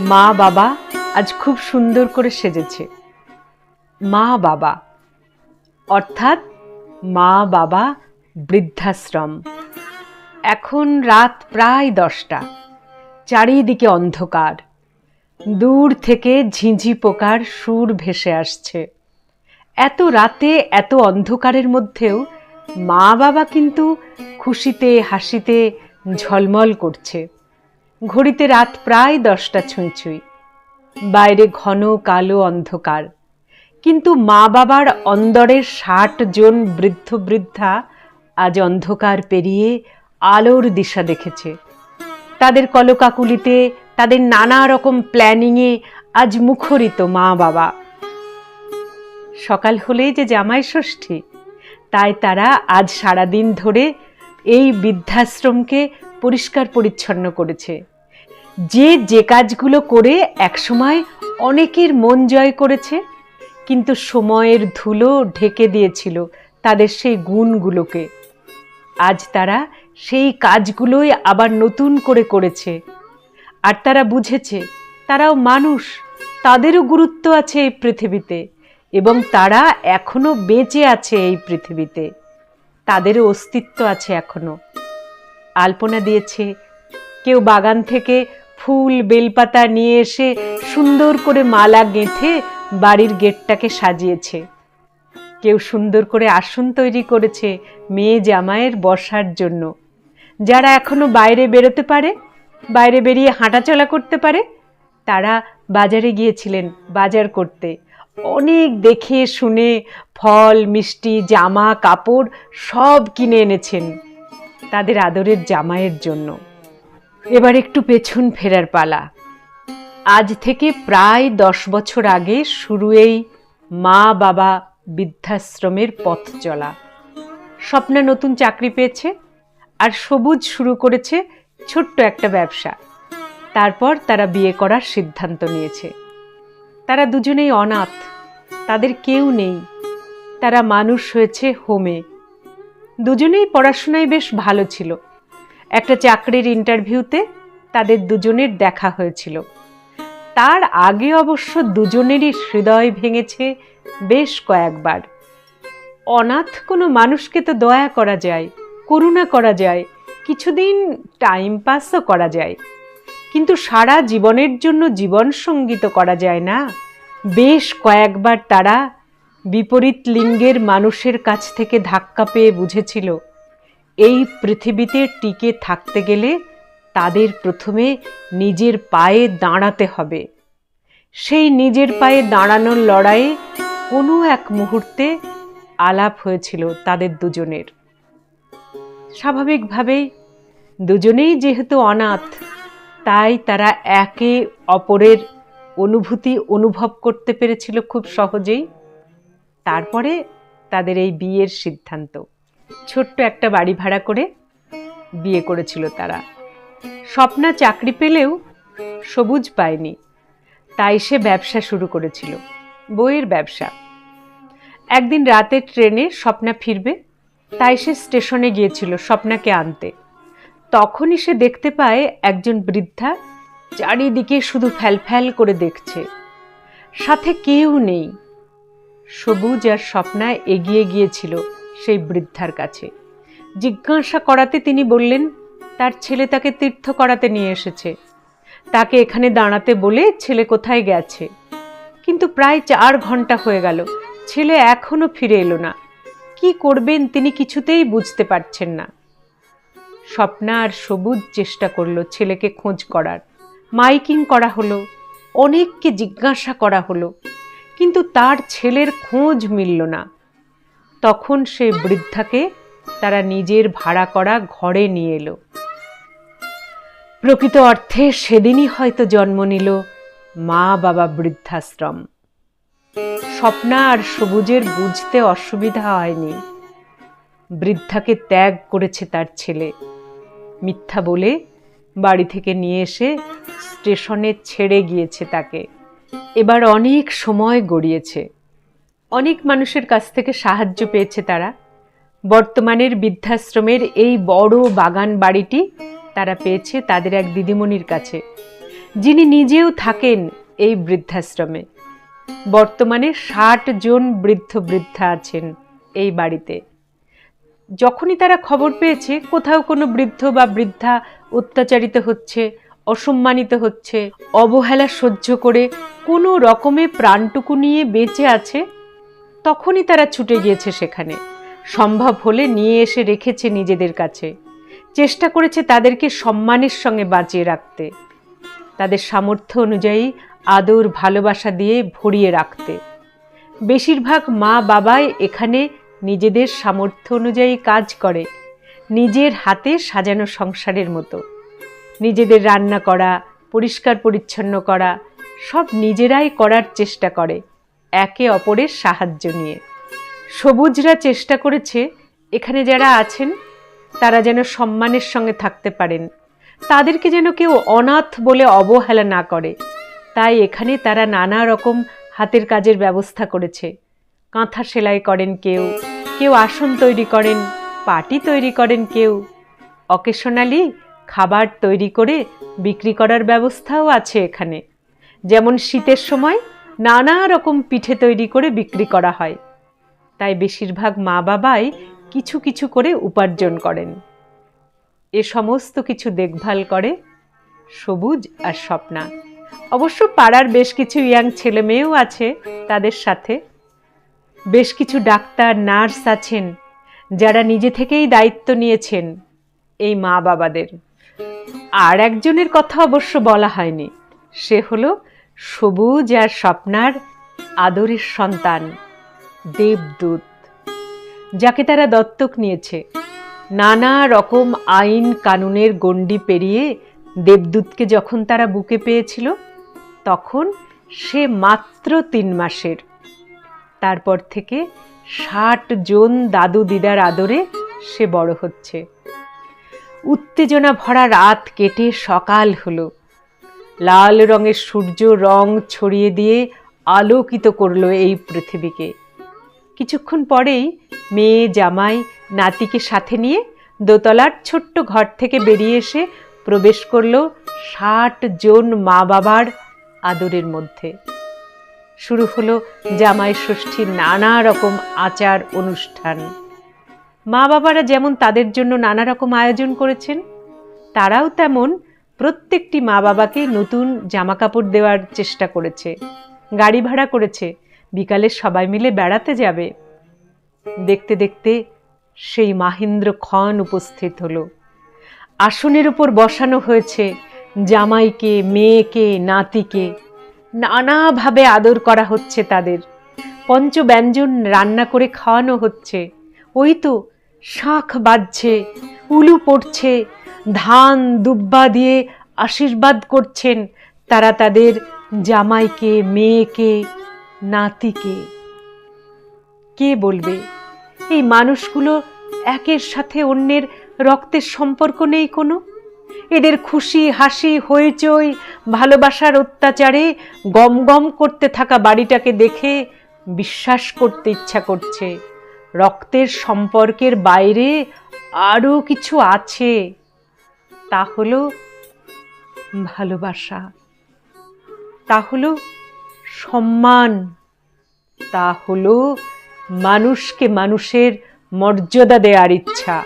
মা, বাবা আজ খুব সুন্দর করে সেজেছে। মা, বাবা, অর্থাৎ মা, বাবা বৃদ্ধাশ্রম। এখন রাত প্রায় দশটা। চারিদিকে অন্ধকার। দূর থেকে ঝিঁঝি পোকার সুর ভেসে আসছে। এত রাতে, এত অন্ধকারের মধ্যেও মা, বাবা কিন্তু খুশিতে, হাসিতে ঝলমল করছে। ঘড়িতে রাত প্রায় দশটা ছুঁই বাইরে ঘন কালো অন্ধকার। কিন্তু মা বাবার অন্দরের ষাট জন বৃদ্ধ বৃদ্ধা আজ অন্ধকার পেরিয়ে আলোর দিশা দেখেছে। তাদের কলকাকুলিতে তাদের নানা রকম প্ল্যানিংয়ে আজ মুখরিত মা বাবা। সকাল হলেই যে জামাই ষষ্ঠী, তাই তারা আজ সারাদিন ধরে এই বৃদ্ধাশ্রমকে পরিষ্কার পরিচ্ছন্ন করেছে। যে যে কাজগুলো করে একসময় অনেকের মন জয় করেছে, কিন্তু সময়ের ধুলো ঢেকে দিয়েছিল তাদের সেই গুণগুলোকে। আজ তারা সেই কাজগুলোই আবার নতুন করে করেছে। আর তারা বুঝেছে, তারাও মানুষ, তাদেরও গুরুত্ব আছে এই পৃথিবীতে এবং তারা এখনও বেঁচে আছে এই পৃথিবীতে। তাদেরও অস্তিত্ব আছে এখনও। আলপনা দিয়েছে, কেউ বাগান থেকে ফুল বেলপাতা নিয়ে এসে সুন্দর করে মালা গেঁথে বাড়ির গেটটাকে সাজিয়েছে। কেউ সুন্দর করে আসন তৈরি করেছে মেয়ে জামাইয়ের বসার জন্য। যারা এখনও বাইরে বেরোতে পারে, বাইরে বেরিয়ে হাঁটাচলা করতে পারে, তারা বাজারে গিয়েছিলেন বাজার করতে। অনেক দেখে শুনে ফল, মিষ্টি, জামা, কাপড় সব কিনে এনেছেন তাদের আদরের জামাইয়ের জন্য। এবার একটু পেছন ফেরার পালা। আজ থেকে প্রায় দশ বছর আগে শুরু এই মা বাবা বৃদ্ধাশ্রমের পথ চলা। স্বপ্না নতুন চাকরি পেয়েছে আর সবুজ শুরু করেছে ছোট্ট একটা ব্যবসা। তারপর তারা বিয়ে করার সিদ্ধান্ত নিয়েছে। তারা দুজনেই অনাথ, তাদের কেউ নেই। তারা মানুষ হয়েছে হোমে। দুজনেই পড়াশোনায় বেশ ভালো ছিল। একটা চাকরির ইন্টারভিউতে তাদের দুজনের দেখা হয়েছিল। তার আগে অবশ্য দুজনেরই হৃদয় ভেঙেছে বেশ কয়েকবার। অনাথ কোনো মানুষকে তো দয়া করা যায়, করুণা করা যায়, কিছুদিন টাইম পাসও করা যায়। কিন্তু সারা জীবনের জন্য জীবন সংগীত করা যায় না। বেশ কয়েকবার তারা বিপরীত লিঙ্গের মানুষের কাছ থেকে ধাক্কা পেয়ে বুঝেছিল এই পৃথিবীতে টিকে থাকতে গেলে তাদের প্রথমে নিজের পায়ে দাঁড়াতে হবে। সেই নিজের পায়ে দাঁড়ানোর লড়াইয়ে কোনো এক মুহূর্তে আলাপ হয়েছিল তাদের দুজনের। স্বাভাবিকভাবেই দুজনেই যেহেতু অনাথ, তাই তারা একে অপরের অনুভূতি অনুভব করতে পেরেছিল খুব সহজেই। তারপরে তাদের এই বিয়ের সিদ্ধান্ত। ছোট্ট একটা বাড়ি ভাড়া করে বিয়ে করেছিল তারা। স্বপ্না চাকরি পেলেও সবুজ পায়নি, তাই সে ব্যবসা শুরু করেছিল, বইয়ের ব্যবসা। একদিন রাতের ট্রেনে স্বপ্না ফিরবে, তাই সে স্টেশনে গিয়েছিল স্বপ্নাকে আনতে। তখনই সে দেখতে পায় একজন বৃদ্ধা চারিদিকে শুধু ফ্যালফ্যাল করে দেখছে। সাথে কেউ নেই। সবুজ আর স্বপ্না এগিয়ে গিয়েছিল। সেই বৃদ্ধার কাছে। জিজ্ঞাসা করাতে তিনি বললেন, তার ছেলে তাকে তীর্থ করাতে নিয়ে এসেছে। তাকে এখানে দাঁড়াতে বলে ছেলে কোথায় গেছে। কিন্তু প্রায় চার ঘণ্টা হয়ে গেল, ছেলে এখনও ফিরে এলো না। কি করবেন তিনি কিছুতেই বুঝতে পারছেন না। স্বপ্না আর সবুজ চেষ্টা করল ছেলেকে খোঁজ করার। মাইকিং করা হলো, অনেককে জিজ্ঞাসা করা হলো, কিন্তু তার ছেলের খোঁজ মিলল না। তখন সে বৃদ্ধাকে তারা নিজের ভাড়া করা ঘরে নিয়ে এলো। প্রকৃত অর্থে সেদিনই হয়তো জন্ম নিল মা বাবা বৃদ্ধাশ্রম। স্বপ্না আর সবুজের বুঝতে অসুবিধা হয়নি। বৃদ্ধাকে ত্যাগ করেছে তার ছেলে। মিথ্যা বলে বাড়ি থেকে নিয়ে এসে স্টেশনে ছেড়ে গিয়েছে তাকে। এবার অনেক সময় গড়িয়েছে। অনেক মানুষের কাছ থেকে সাহায্য পেয়েছে তারা। বর্তমানের বৃদ্ধাশ্রমের এই বড় বাগান বাড়িটি তারা পেয়েছে তাদের এক দিদিমণির কাছে। যিনি নিজেও থাকেন এই বৃদ্ধাশ্রমে। বর্তমানে ষাট জন বৃদ্ধ বৃদ্ধা আছেন এই বাড়িতে। যখনই তারা খবর পেয়েছে কোথাও কোনো বৃদ্ধ বা বৃদ্ধা অত্যাচারিত হচ্ছে, অসম্মানিত হচ্ছে, অবহেলা সহ্য করে কোনো রকমে প্রাণটুকু নিয়ে বেঁচে আছে তখনই তারা ছুটে গিয়েছে সেখানে। সম্ভব হলে নিয়ে এসে রেখেছে নিজেদের কাছে। চেষ্টা করেছে তাদেরকে সম্মানের সঙ্গে বাঁচিয়ে রাখতে। তাদের সামর্থ্য অনুযায়ী আদর ভালোবাসা দিয়ে ভরিয়ে রাখতে। বেশিরভাগ মা বাবাই এখানে নিজেদের সামর্থ্য অনুযায়ী কাজ করে, নিজের হাতে সাজানো সংসারের মতো। নিজেদের রান্না করা, পরিষ্কার পরিচ্ছন্ন করা, সব নিজেরাই করার চেষ্টা করে। একে অপরের সাহায্য নিয়ে। সবুজরা চেষ্টা করেছে, এখানে যারা আছেন, তারা যেন সম্মানের সঙ্গে থাকতে পারেন। তাদেরকে যেন কেউ অনাথ বলে অবহেলা না করে। তাই এখানে তারা নানা রকম হাতের কাজের ব্যবস্থা করেছে। কাঁথা সেলাই করেন কেউ কেউ আসন তৈরি করেন, পাটি তৈরি করেন কেউ। অকেশনালি খাবার তৈরি করে বিক্রি করার ব্যবস্থাও আছে এখানে। যেমন শীতের সময় নানা রকম পিঠে তৈরি করে বিক্রি করা হয়। তাই বেশিরভাগ মা বাবাই কিছু কিছু করে উপার্জন করেন। এ সমস্ত কিছু দেখভাল করে সবুজ আর স্বপ্না। অবশ্য পাড়ার বেশ কিছু ইয়াং ছেলে মেয়েও আছে তাদের সাথে। বেশ কিছু ডাক্তার, নার্স আছেন যারা নিজে থেকেই দায়িত্ব নিয়েছেন এই মা বাবাদের। আর একজনের কথা অবশ্য বলা হয়নি, সে হলো সবুজ আর স্বপ্নার আদরের সন্তান, দেবদূত, যাকে তারা দত্তক নিয়েছে। নানা রকম আইন কানুনের গণ্ডি পেরিয়ে দেবদূতকে যখন তারা বুকে পেয়েছিল, তখন সে মাত্র তিন মাসের। তারপর থেকে ষাট জন দাদু দিদার আদরে সে বড় হচ্ছে। উত্তেজনা ভরা রাত কেটে সকাল হলো। লাল রঙের সূর্য রং ছড়িয়ে দিয়ে আলোকিত করল এই পৃথিবীকে। কিছুক্ষণ পরেই মেয়ে, জামাই, নাতিকে সাথে নিয়ে দোতলার ছোট্ট ঘর থেকে বেরিয়ে এসে প্রবেশ করল ষাট জন মা বাবার আদরের মধ্যে। শুরু হলো জামাই ষষ্ঠীর নানা রকম আচার অনুষ্ঠান। মা বাবারা যেমন তাদের জন্য নানা রকম আয়োজন করেছেন, তারাও তেমন প্রত্যেকটি মা বাবাকে নতুন জামা কাপড় দেওয়ার চেষ্টা করেছে। গাড়ি ভাড়া করেছে। বিকালে সবাই মিলে বেড়াতে যাবে। দেখতে দেখতে সেই মাহেন্দ্র খন উপস্থিত হলো। আসনের উপর বসানো হয়েছে জামাইকে, মেয়েকে, নাতিকে। নানাভাবে আদর করা হচ্ছে তাদের। পঞ্চব্যঞ্জন রান্না করে খাওয়ানো হচ্ছে। ওই তো শাঁখ বাজছে, উলু পড়ছে ধান দুব্বা দিয়ে আশীর্বাদ করছেন তারা তাদের জামাইকে, মেয়েকে, নাতিকে। কে বলবে? এই মানুষগুলো একের সাথে অন্যের রক্তের সম্পর্ক নেই কোনো? এদের খুশি, হাসি, হইচই, ভালোবাসার অত্যাচারে গম গম করতে থাকা বাড়িটাকে দেখে বিশ্বাস করতে ইচ্ছা করছে। রক্তের সম্পর্কের বাইরে আরও কিছু আছে। তা হলো ভালোবাসা। তা হলো সম্মান। তা হলো মানুষকে মানুষের মর্যাদা দেওয়ার ইচ্ছা।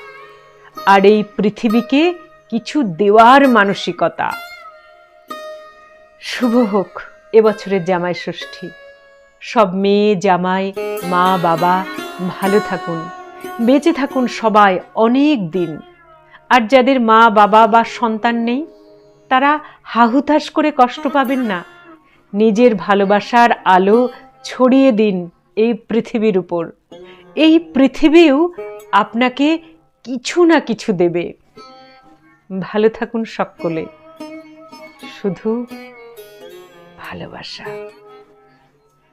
আর এই পৃথিবীকে কিছু দেওয়ার মানসিকতা। শুভ হোক এবছরের জামাই ষষ্ঠী। সব মেয়ে, জামাই, মা, বাবা, ভালো থাকুন। বেঁচে থাকুন সবাই অনেক দিন। আর যাদের মা, বাবা বা সন্তান নেই, তারা হাহুতাশ করে কষ্ট পাবেন না। নিজের ভালোবাসার আলো ছড়িয়ে দিন এই পৃথিবীর উপর। এই পৃথিবীও আপনাকে কিছু না কিছু দেবে। ভালো থাকুন সকলে। শুধু ভালোবাসা।